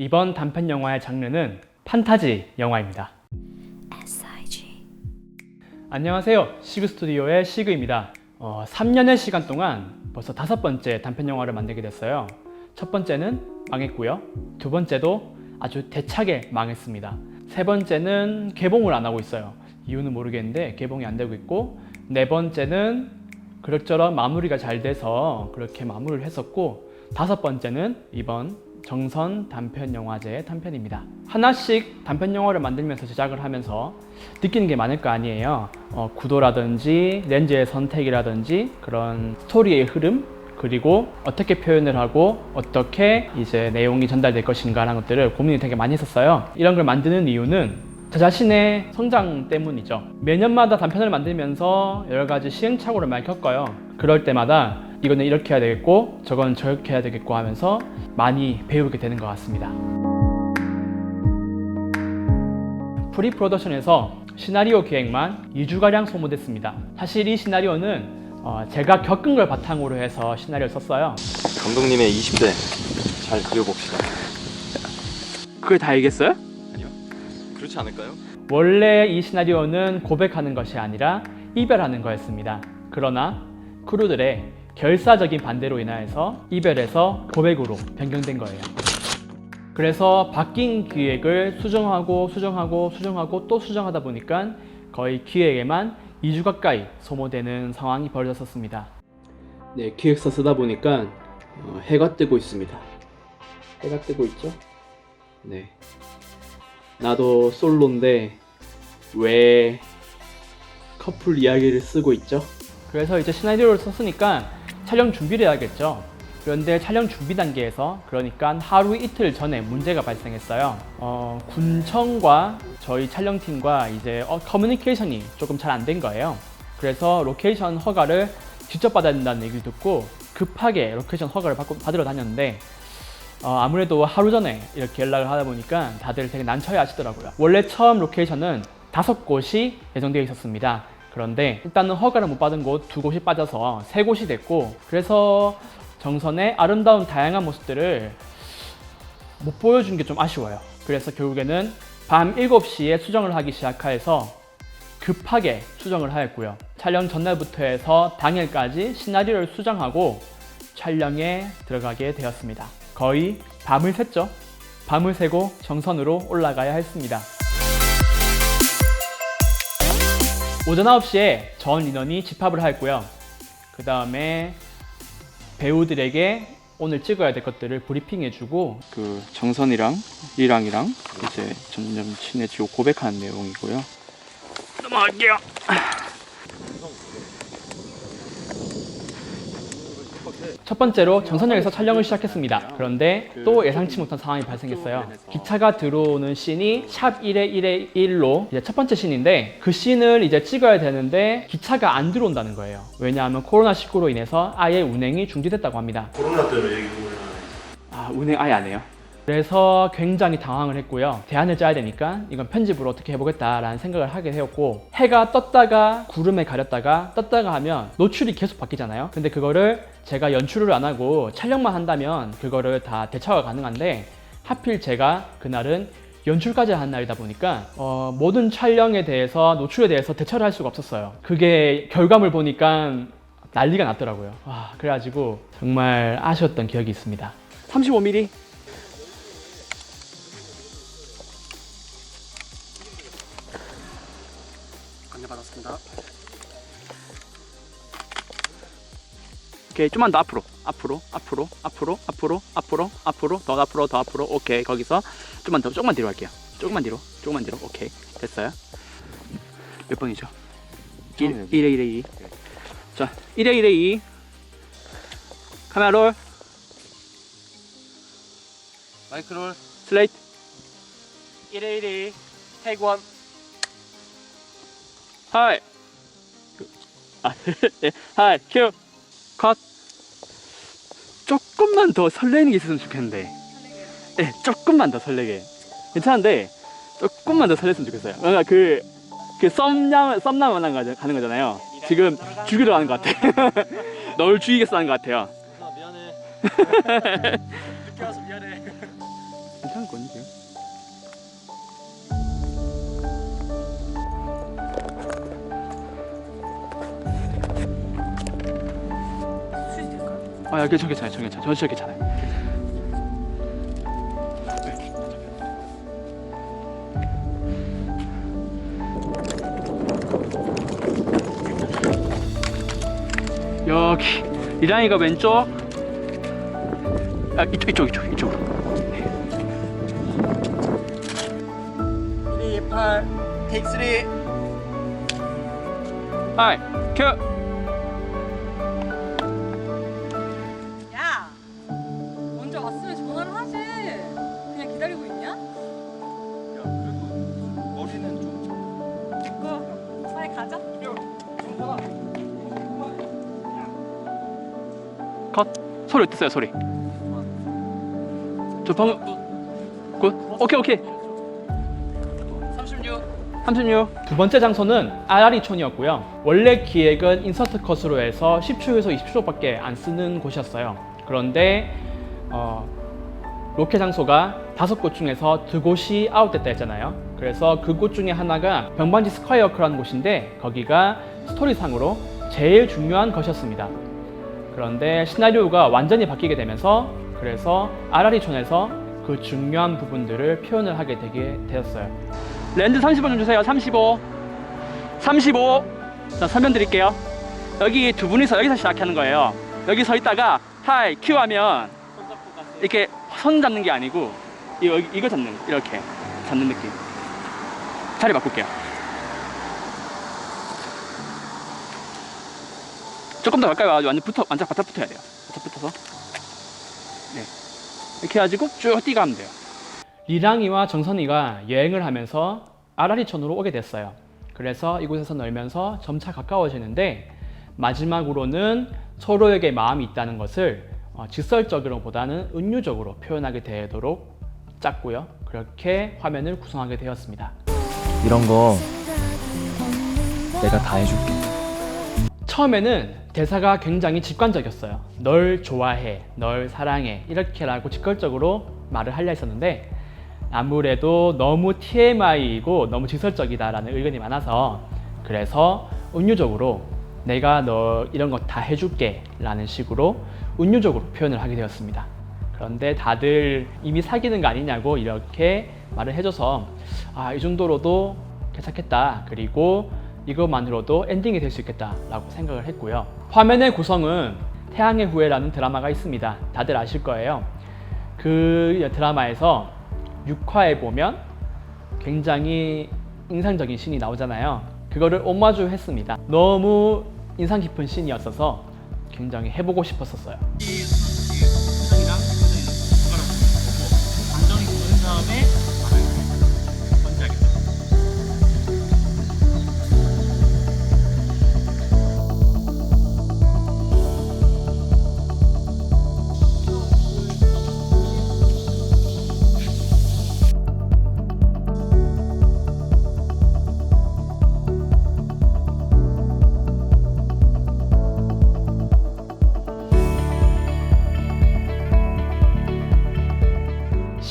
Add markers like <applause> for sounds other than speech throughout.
이번 단편 영화의 장르는 판타지 영화입니다. SIG. 안녕하세요. 시그 스튜디오의 시그입니다. 어, 3년의 시간 동안 벌써 다섯 번째 단편 영화를 만들게 됐어요. 첫 번째는 망했고요. 두 번째도 아주 대차게 망했습니다. 세 번째는 개봉을 안 하고 있어요. 이유는 모르겠는데 개봉이 안 되고 있고 네 번째는 그럭저럭 마무리가 잘 돼서 그렇게 마무리를 했었고 다섯 번째는 이번 정선 단편 영화제의 단편입니다. 하나씩 단편 영화를 만들면서 제작을 하면서 느끼는 게 많을 거 아니에요. 어, 구도라든지 렌즈의 선택이라든지 그런 스토리의 흐름 그리고 어떻게 표현을 하고 어떻게 이제 내용이 전달될 것인가 라는 것들을 고민이 되게 많이 했었어요. 이런 걸 만드는 이유는 저 자신의 성장 때문이죠. 매년마다 단편을 만들면서 여러 가지 시행착오를 많이 겪어요. 그럴 때마다 이거는 이렇게 해야 되겠고 저건 저렇게 해야 되겠고 하면서 많이 배우게 되는 것 같습니다. 프리 프로덕션에서 시나리오 기획만 2주가량 소모됐습니다. 사실 이 시나리오는 어, 제가 겪은 걸 바탕으로 해서 시나리오를 썼어요. 감독님의 20대 잘 그려봅시다. 그걸 다 알겠어요? 아니요? 그렇지 않을까요? 원래 이 시나리오는 고백하는 것이 아니라 이별하는 거였습니다. 그러나 크루들의 결사적인 반대로 인하여서 이별에서 고백으로 변경된 거예요. 그래서 바뀐 기획을 수정하고 수정하고 수정하고 또 수정하다 보니까 거의 기획에만 2주 가까이 소모되는 상황이 벌어졌었습니다. 네, 기획서 쓰다 보니까 어, 해가 뜨고 있습니다. 해가 뜨고 있죠? 네. 나도 솔로인데 왜 커플 이야기를 쓰고 있죠? 그래서 이제 시나리오를 썼으니까 촬영 준비를 해야겠죠. 그런데 촬영 준비 단계에서 그러니까 하루 이틀 전에 문제가 발생했어요. 어, 군청과 저희 촬영팀과 이제 어, 커뮤니케이션이 조금 잘 안 된 거예요. 그래서 로케이션 허가를 직접 받아야 된다는 얘기를 듣고 급하게 로케이션 허가를 받으러 다녔는데 어, 아무래도 하루 전에 이렇게 연락을 하다 보니까 다들 되게 난처해 하시더라고요. 원래 처음 로케이션은 다섯 곳이 예정되어 있었습니다. 그런데 일단은 허가를 못 받은 곳 두 곳이 빠져서 세 곳이 됐고 그래서 정선의 아름다운 다양한 모습들을 못 보여준 게 좀 아쉬워요. 그래서 결국에는 밤 7시에 수정을 하기 시작해서 급하게 수정을 하였고요. 촬영 전날부터 해서 당일까지 시나리오를 수정하고 촬영에 들어가게 되었습니다. 거의 밤을 샜죠. 밤을 새고 정선으로 올라가야 했습니다. 오전 9시에 전 인원이 집합을 하였고요. 그 다음에 배우들에게 오늘 찍어야 될 것들을 브리핑해주고 그 정선이랑 리랑이랑 이제 점점 친해지고 고백하는 내용이고요. 넘어갈게요. 첫 번째로 정선역에서 촬영을 시작했습니다. 그런데 또 예상치 못한 상황이 발생했어요. 기차가 들어오는 씬이 샵 1의 1의 1로 이제 첫 번째 씬인데 그 씬을 이제 찍어야 되는데 기차가 안 들어온다는 거예요. 왜냐하면 코로나19로 인해서 아예 운행이 중지됐다고 합니다. 코로나 때문에 오늘 아, 운행 아예 안 해요. 그래서 굉장히 당황을 했고요. 대안을 짜야 되니까 이건 편집으로 어떻게 해보겠다라는 생각을 하게 되었고 해가 떴다가 구름에 가렸다가 떴다가 하면 노출이 계속 바뀌잖아요. 근데 그거를 제가 연출을 안 하고 촬영만 한다면 그거를 다 대처가 가능한데 하필 제가 그날은 연출까지 한 날이다 보니까 어, 모든 촬영에 대해서 노출에 대해서 대처를 할 수가 없었어요. 그게 결과물 보니까 난리가 났더라고요. 와, 그래가지고 정말 아쉬웠던 기억이 있습니다. 35mm 안내받았습니다. 오케이 좀만 더 앞으로. 앞으로 앞으로 앞으로 앞으로 앞으로 앞으로 더 앞으로 더 앞으로. 오케이 거기서 좀만 더 조금만 뒤로 할게요. 조금만 뒤로 조금만 뒤로. 오케이 됐어요. 몇 번이죠? 1, 1에 1에 2 자, 1에 1에 2 카메라 롤. 마이크 롤. 슬레이트. 1에 1에 2 테이크 원 하이 아, <laughs> 하이 큐 컷. 조금만 더 설레는 게 있었으면 좋겠는데. 네, 조금만 더 설레게. 괜찮은데, 조금만 더 설렜으면 좋겠어요. 뭔가 그, 그 썸남, 썸남만 가는 거잖아요. 지금 죽이러 가는 것 같아. <laughs> 널 죽이겠어 하는 것 같아요. 아, 미안해. <laughs> 늦게 와서 미안해. 아, 괜찮, 괜찮아요. 저 괜찮아요. 저 진짜 괜찮아요. 여기 이랑이가 왼쪽, 아 이쪽 이쪽 이쪽 이쪽으로. 1, 8, 테이크 3. 하이, 큐. 소리 어땠어요, 소리? 저 방금 굿. 오케이 오케이. 36. 36. 두 번째 장소는 아라리촌이었고요. 원래 기획은 인서트 컷으로 해서 10초에서 20초밖에 안 쓰는 곳이었어요. 그런데 어, 로켓 장소가 다섯 곳 중에서 두 곳이 아웃됐다 했잖아요. 그래서 그 곳 중에 하나가 병반지 스퀘어크라는 곳인데 거기가 스토리상으로 제일 중요한 것이었습니다. 그런데 시나리오가 완전히 바뀌게 되면서 그래서 아라리촌에서 그 중요한 부분들을 표현을 하게 되게 되었어요. 랜드 35 좀 주세요. 35. 35. 자, 설명 드릴게요. 여기 두 분이서 여기서 시작하는 거예요. 여기 서 있다가 하이 큐 하면 이렇게 손 잡는 게 아니고 이거, 이거 잡는 이렇게 잡는 느낌. 자리 바꿀게요. 조금 더 가까이 와가지고 완전 붙어 완전 바짝 붙어야 돼요. 바짝 붙어서 네 이렇게 해가지고 쭉 뛰가면 돼요. 리랑이와 정선이가 여행을 하면서 아라리촌으로 오게 됐어요. 그래서 이곳에서 놀면서 점차 가까워지는데 마지막으로는 서로에게 마음이 있다는 것을 어, 직설적으로보다는 은유적으로 표현하게 되도록 짰고요. 그렇게 화면을 구성하게 되었습니다. 이런 거 내가 다 해줄게. 처음에는 대사가 굉장히 직관적이었어요. 널 좋아해, 널 사랑해 이렇게라고 직설적으로 말을 하려 했었는데 아무래도 너무 TMI이고 너무 직설적이다라는 의견이 많아서 그래서 은유적으로 내가 너 이런 거 다 해줄게 라는 식으로 은유적으로 표현을 하게 되었습니다. 그런데 다들 이미 사귀는 거 아니냐고 이렇게 말을 해줘서 아, 이 정도로도 괜찮겠다. 그리고 이것만으로도 엔딩이 될 수 있겠다라고 생각을 했고요. 화면의 구성은 태양의 후예라는 드라마가 있습니다. 다들 아실 거예요. 그 드라마에서 6화에 보면 굉장히 인상적인 씬이 나오잖아요. 그거를 오마주 했습니다. 너무 인상 깊은 씬이었어서 굉장히 해보고 싶었었어요.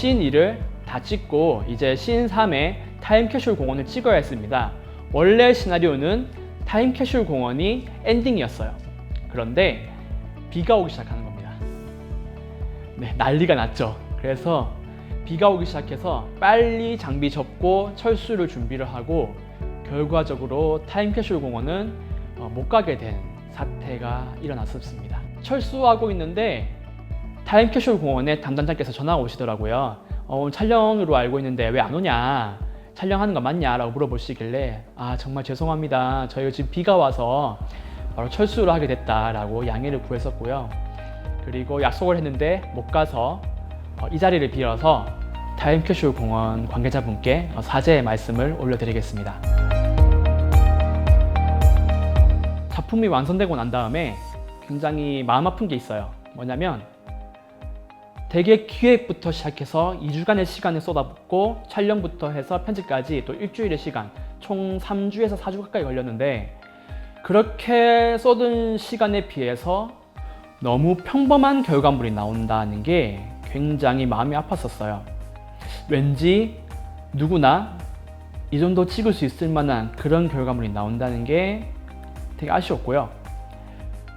씬 2를 다 찍고 이제 씬 3에 타임캡슐 공원을 찍어야 했습니다. 원래 시나리오는 타임캡슐 공원이 엔딩이었어요. 그런데 비가 오기 시작하는 겁니다. 네, 난리가 났죠. 그래서 비가 오기 시작해서 빨리 장비 접고 철수를 준비를 하고 결과적으로 타임캡슐 공원은 어, 못 가게 된 사태가 일어났었습니다. 철수하고 있는데 타임캡슐 공원에 담당자께서 전화가 오시더라고요. 어, 오늘 촬영으로 알고 있는데 왜 안 오냐? 촬영하는 거 맞냐? 라고 물어보시길래 아 정말 죄송합니다. 저희가 지금 비가 와서 바로 철수를 하게 됐다라고 양해를 구했었고요. 그리고 약속을 했는데 못 가서 어, 이 자리를 빌어서 타임캡슐 공원 관계자분께 어, 사죄의 말씀을 올려드리겠습니다. 작품이 완성되고 난 다음에 굉장히 마음 아픈 게 있어요. 뭐냐면 되게 기획부터 시작해서 2주간의 시간을 쏟아붓고 촬영부터 해서 편집까지 또 일주일의 시간 총 3주에서 4주 가까이 걸렸는데 그렇게 쏟은 시간에 비해서 너무 평범한 결과물이 나온다는 게 굉장히 마음이 아팠었어요. 왠지 누구나 이 정도 찍을 수 있을 만한 그런 결과물이 나온다는 게 되게 아쉬웠고요.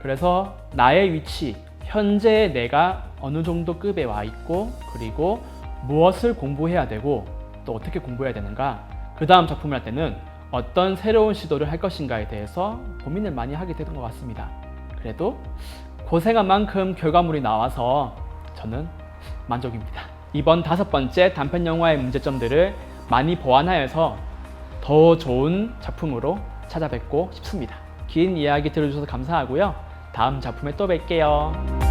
그래서 나의 위치, 현재 내가 어느 정도 급에 와 있고, 그리고 무엇을 공부해야 되고, 또 어떻게 공부해야 되는가, 그 다음 작품을 할 때는 어떤 새로운 시도를 할 것인가에 대해서 고민을 많이 하게 되는 것 같습니다. 그래도 고생한 만큼 결과물이 나와서 저는 만족입니다. 이번 다섯 번째 단편 영화의 문제점들을 많이 보완하여서 더 좋은 작품으로 찾아뵙고 싶습니다. 긴 이야기 들어주셔서 감사하고요. 다음 작품에 또 뵐게요.